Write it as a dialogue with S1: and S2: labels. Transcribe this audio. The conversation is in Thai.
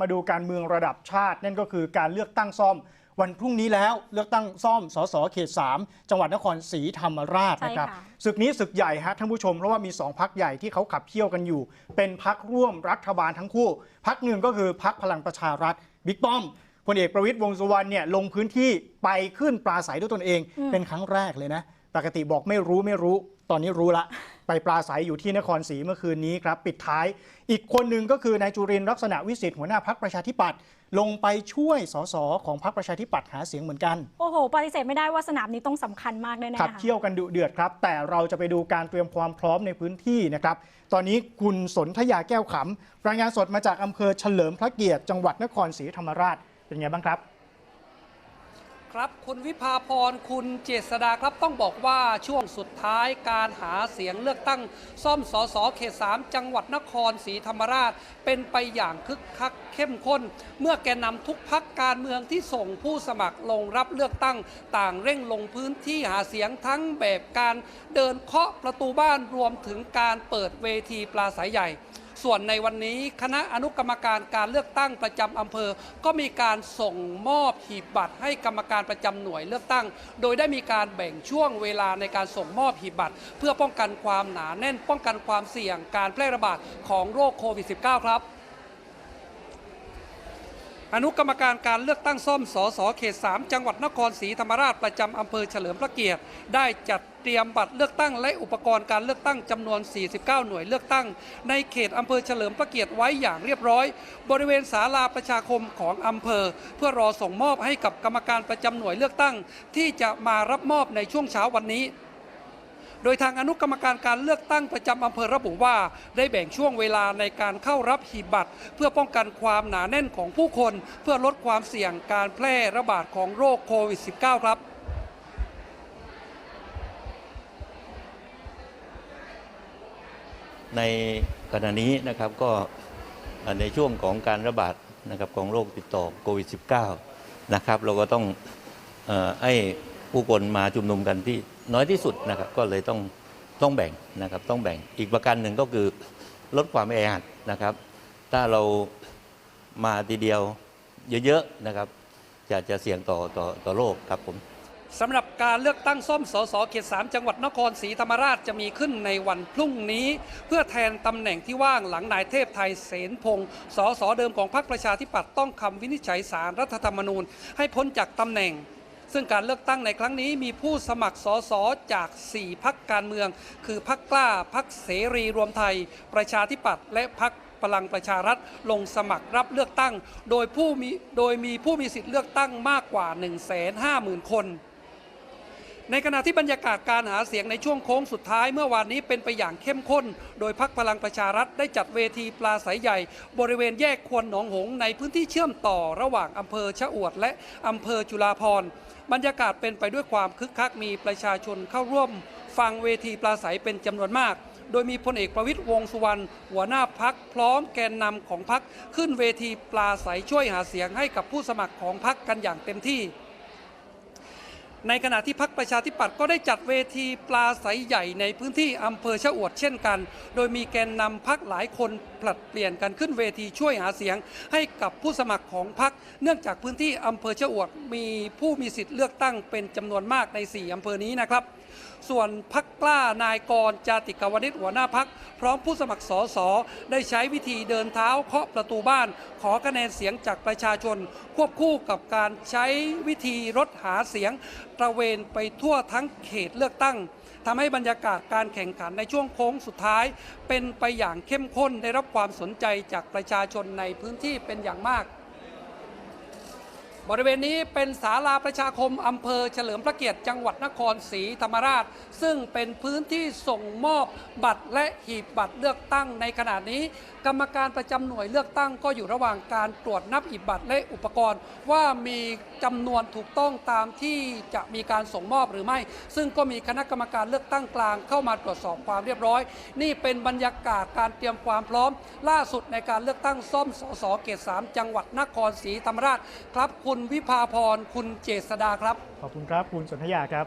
S1: มาดูการเมืองระดับชาติ นั่นก็คือการเลือกตั้งซ่อมวันพรุ่งนี้แล้วเลือกตั้งซ่อมสสเขต 3 จังหวัดนครศรีธรรมราช
S2: ใช่
S1: นะครับ
S2: ค่ะ
S1: ศึกนี้ศึกใหญ่ฮะท่านผู้ชมเพราะว่ามี 2พักใหญ่ที่เขาขับเคี่ยวกันอยู่ เป็นพักร่วมรัฐบาลทั้งคู่พักหนึ่งก็คือพักพลังประชารัฐบิ๊กป้อมพลเอกประวิตยวงษ์สุวรรณเนี่ยลงพื้นที่ไปขึ้นปราศัยด้วยตนเอง เป็นครั้งแรกเลยนะ ปกติบอกไม่รู้ไม่รู้ ตอนนี้รู้ละ ไปปราศัยอยู่ที่นครศรีเมื่อคืนนี้ครับปิดท้าย อีกคนหนึ่งก็คือนายจุรินทร์ลักษณะวิสิทธิ์หัวหน้าพักประชาธิปัตย์ลงไปช่วยสสของพักประชาธิปัตย์หาเสียงเหมือนกัน
S2: โอ้โห ปฏิเสธไม่ได้ว่าสนามนี้ต้องสำคัญมากแน่ๆ
S1: ขับ
S2: ค่ะ
S1: เคี่ยวกันดุเดือดครับ แต่เราจะไปดูการเตรียมความพร้อมในพื้นที่นะครับ ตอนนี้คุณสนธยาแก้วขำรายงานสดมาจากอำเภอเฉลิมพระเกียรติจังหวัดนครศรีธรรมราชเป็นไงบ้างครับ
S3: ครับ คุณวิภาพรคุณเจษดาครับต้องบอกว่าช่วงสุดท้ายการหาเสียงเลือกตั้ง ซ่อมสสเขต3จังหวัดนครศรีธรรมราช เป็นไปอย่างคึกคักเข้มข้น เมื่อแกนนำทุกพักการเมืองที่ส่งผู้สมัครลงรับเลือกตั้ง ต่างเร่งลงพื้นที่หาเสียงทั้งแบบการเดินเคาะประตูบ้านรวมถึงการเปิดเวทีปลาสายใหญ่ ส่วนในวันนี้คณะอนุกรรมการการเลือกตั้งประจำอำเภอ ก็มีการส่งมอบหีบบัตรให้กรรมการประจำหน่วยเลือกตั้ง โดยได้มีการแบ่งช่วงเวลาในการส่งมอบหีบบัตร เพื่อป้องกันความหนาแน่นป้องกันความเสี่ยงการแพร่ระบาดของโรคโควิด -19 ครับ อนุกรรมการการเลือกตั้งซ่อมสสเขต 3 จังหวัดนครศรีธรรมราชประจำอำเภอเฉลิมพระเกียรติ ได้จัดเตรียมบัตรเลือกตั้งและอุปกรณ์การเลือกตั้งจำนวน 49 หน่วยเลือกตั้ง ในเขตอำเภอเฉลิมพระเกียรติไว้อย่างเรียบร้อย บริเวณศาลาประชาคมของอำเภอ เพื่อรอส่งมอบให้กับกรรมการประจำหน่วยเลือกตั้ง ที่จะมารับมอบในช่วงเช้าวันนี้ โดยทางอนุกรรมการการเลือกตั้งประจำอำเภอระบุว่า ได้แบ่งช่วงเวลาในการเข้ารับหีบบัตร เพื่อป้องกันความหนาแน่นของผู้คน เพื่อลดความเสี่ยงการแพร่ระบาดของโรคโควิด -19 ครับ
S4: ในขณะนี้นะครับก็ในช่วงของการระบาดนะครับของโรคติดต่อโควิด -19 นะครับเราก็ต้องอให้ ผู้คนมาชุมนุมกันที่น้อยที่สุดนะครับก็เลยต้องต้องแบ่งนะครับต้องแบ่งอีกประการหนึ่งก็คือลดความแออัดนะครับ ถ้าเรามาทีเดียวเยอะๆนะครับ จะจะเสี่ยงต่อต่อต่อโรคครับผม
S3: สำหรับการเลือกตั้งซ่อมสสเขต 3 จังหวัดนครศรีธรรมราชจะมีขึ้นในวันพรุ่งนี้ เพื่อแทนตำแหน่งที่ว่างหลังนายเทพไทยเสนพงศ์สสเดิมของพรรคประชาธิปัตย์ต้องคำวินิจฉัยสารรัฐธรรมนูญ ให้พ้นจากตำแหน่ง ซึ่งการเลือกตั้งในครั้งนี้มีผู้สมัครสสจาก 4 พักการเมือง คือพักกล้าพักเสรีรวมไทย ประชาธิปัตย์และพักพลังประชารัฐลงสมัครรับเลือกตั้ง โดยผู้มีโดยมีผู้มีสิทธิ์เลือกตั้งมากกว่า 150,000 คน ในขณะที่บรรยากาศการหาเสียงในช่วงโค้งสุดท้ายเมื่อวานนี้เป็นไปอย่างเข้มข้น โดยพักพลังประชารัฐได้จัดเวทีปลาสายใหญ่ บริเวณแยกควนหนองหง ในพื้นที่เชื่อมต่อระหว่างอำเภอชะอวดและอำเภอจุฬาภรณ์บรรยากาศเป็นไปด้วยความคึกคักมีประชาชนเข้าร่วม ฟังเวทีปลาใสเป็นจำนวนมาก โดยมีพลเอกประวิตยวงสุวรรณหัวหน้าพักพร้อมแกนนำของพักขึ้นเวทีปลาใสช่วยหาเสียงให้กับผู้สมัครของพักกันอย่างเต็มที่ ในขณะที่พักประชาธิปัตย์ก็ได้จัดเวทีปลาใสใหญ่ในพื้นที่อำเภอชะอวดเช่นกัน โดยมีแกนนำพักหลายคนผลัดเปลี่ยนกันขึ้นเวทีช่วยหาเสียง ให้กับผู้สมัครของพัก เนื่องจากพื้นที่อำเภอชะอวดมีผู้มีสิทธิ์เลือกตั้งเป็นจำนวนมากใน 4อำเภอนี้นะครับส่วนพักกล้านายกรจาติกาวนิชหัวหน้าพัก พร้อมผู้สมัครสอสอได้ใช้วิธีเดินเท้าเคาะประตูบ้าน ขอคะแนนเสียงจากประชาชน ควบคู่กับการใช้วิธีรถหาเสียงตระเวนไปทั่วทั้งเขตเลือกตั้งทำให้บรรยากาศการแข่งขันในช่วงโค้งสุดท้าย เป็นไปอย่างเข้มข้นได้รับความสนใจจากประชาชนในพื้นที่เป็นอย่างมาก บริเวณนี้เป็นศาลาประชาคมอำเภอเฉลิมพระเกียรติจังหวัดนครศรีธรรมราช ซึ่งเป็นพื้นที่ส่งมอบบัตรและหีบบัตรเลือกตั้งในขณะนี้ กรรมการประจำหน่วยเลือกตั้งก็อยู่ระหว่างการตรวจนับหีบบัตรและอุปกรณ์ ว่ามีจำนวนถูกต้องตามที่จะมีการส่งมอบหรือไม่ ซึ่งก็มีคณะกรรมการเลือกตั้งกลางเข้ามาตรวจสอบความเรียบร้อย นี่เป็นบรรยากาศการเตรียมความพร้อม ล่าสุดในการเลือกตั้งซ่อมสสเขต3จังหวัดนครศรีธรรมราชครับคุณวิภาพรคุณเจษดาครับ
S1: ขอบคุณครับ คุณสนธยาครับ